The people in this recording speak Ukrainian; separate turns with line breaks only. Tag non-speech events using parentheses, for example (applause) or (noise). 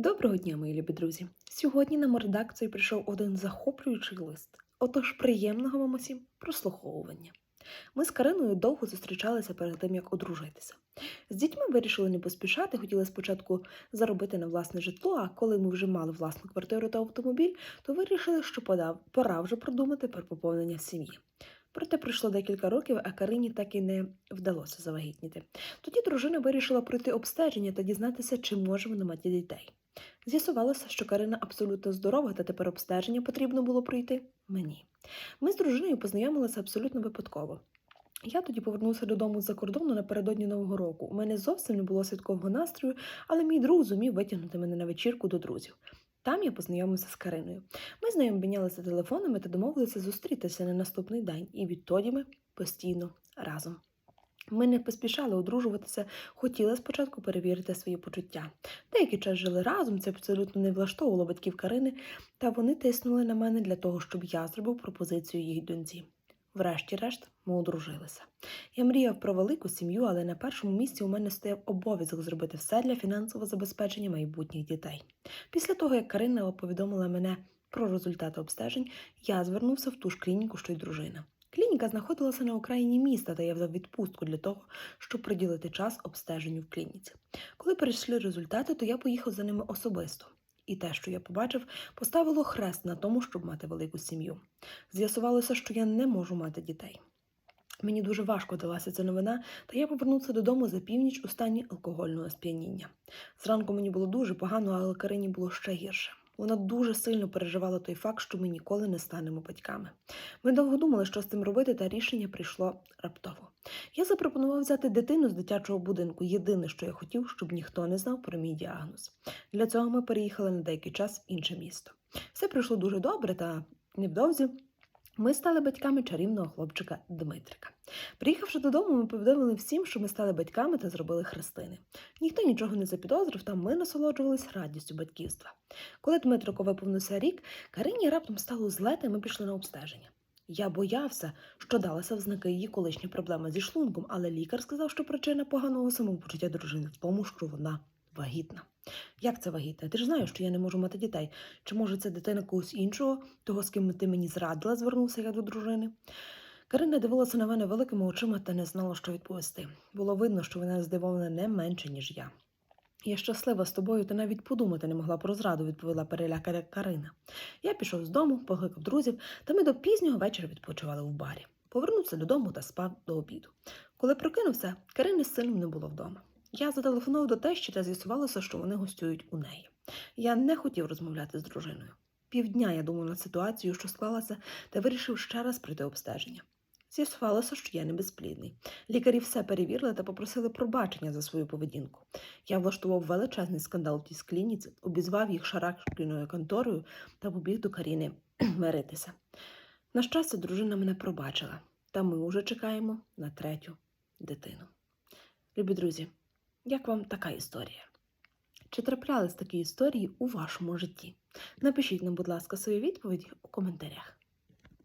Доброго дня, мої любі друзі! Сьогодні нам у редакцію прийшов один захоплюючий лист. Отож, приємного вам усім прослуховування. Ми з Кариною довго зустрічалися перед тим, як одружитися. З дітьми вирішили не поспішати, хотіли спочатку заробити на власне житло, а коли ми вже мали власну квартиру та автомобіль, то вирішили, що пора вже продумати про поповнення сім'ї. Проте пройшло декілька років, а Карині так і не вдалося завагітніти. Тоді дружина вирішила пройти обстеження та дізнатися, чи може вона мати дітей. З'ясувалося, що Карина абсолютно здорова, та тепер обстеження потрібно було пройти мені. Ми з дружиною познайомилися абсолютно випадково. Я тоді повернувся додому з-за кордону напередодні Нового року. У мене зовсім не було святкового настрою, але мій друг зумів витягнути мене на вечірку до друзів. Там я познайомився з Кариною. Ми з нею обмінялися телефонами та домовилися зустрітися на наступний день, і відтоді ми постійно разом. Ми не поспішали одружуватися, хотіли спочатку перевірити свої почуття. Деякий час жили разом, це абсолютно не влаштовувало батьків Карини, та вони тиснули на мене для того, щоб я зробив пропозицію їх доньці. Врешті-решт, ми одружилися. Я мріяв про велику сім'ю, але на першому місці у мене стояв обов'язок зробити все для фінансового забезпечення майбутніх дітей. Після того, як Карина повідомила мене про результати обстежень, я звернувся в ту ж клініку, що й дружина. Клініка знаходилася на окраїні міста, та я взяв відпустку для того, щоб приділити час обстеженню в клініці. Коли перейшли результати, то я поїхав за ними особисто. І те, що я побачив, поставило хрест на тому, щоб мати велику сім'ю. З'ясувалося, що я не можу мати дітей. Мені дуже важко далася ця новина, та я повернувся додому за північ у стані алкогольного сп'яніння. Зранку мені було дуже погано, але Карині було ще гірше. Вона дуже сильно переживала той факт, що ми ніколи не станемо батьками. Ми довго думали, що з цим робити, та рішення прийшло раптово. Я запропонував взяти дитину з дитячого будинку. Єдине, що я хотів, щоб ніхто не знав про мій діагноз. Для цього ми переїхали на деякий час в інше місто. Все пройшло дуже добре, та невдовзі ми стали батьками чарівного хлопчика Дмитрика. Приїхавши додому, ми повідомили всім, що ми стали батьками та зробили хрестини. Ніхто нічого не запідозрив, та ми насолоджувалися радістю батьківства. Коли Дмитрику виповнився рік, Карині раптом стало зле, та ми пішли на обстеження. Я боявся, що далася в знаки її колишня проблема зі шлунком, але лікар сказав, що причина поганого самопочуття дружини в тому, що вона вагітна. Як це вагітна? Ти ж знаєш, що я не можу мати дітей. Чи може це дитина когось іншого, того, з ким ти мені зрадила, звернувся я до дружини. Карина дивилася на мене великими очима та не знала, що відповісти. Було видно, що вона здивована не менше, ніж я. Я щаслива з тобою, та навіть подумати не могла про зраду, відповіла перелякана Карина. Я пішов з дому, покликав друзів, та ми до пізнього вечора відпочивали в барі. Повернувся додому та спав до обіду. Коли прокинувся, Карини з сином не було вдома. Я зателефонував до тещі та з'ясувалося, що вони гостюють у неї. Я не хотів розмовляти з дружиною. Півдня я думав над ситуацією, що склалася, та вирішив ще раз пройти обстеження. З'ясувалося, що я не безплідний. Лікарі все перевірили та попросили пробачення за свою поведінку. Я влаштував величезний скандал в тій клініці, обізвав їх шарашкіною конторою та побіг до Каріни (clears throat) миритися. На щастя, дружина мене пробачила, та ми уже чекаємо на третю дитину. Любі друзі, як вам така історія? Чи траплялись такі історії у вашому житті? Напишіть нам, будь ласка, свої відповіді у коментарях.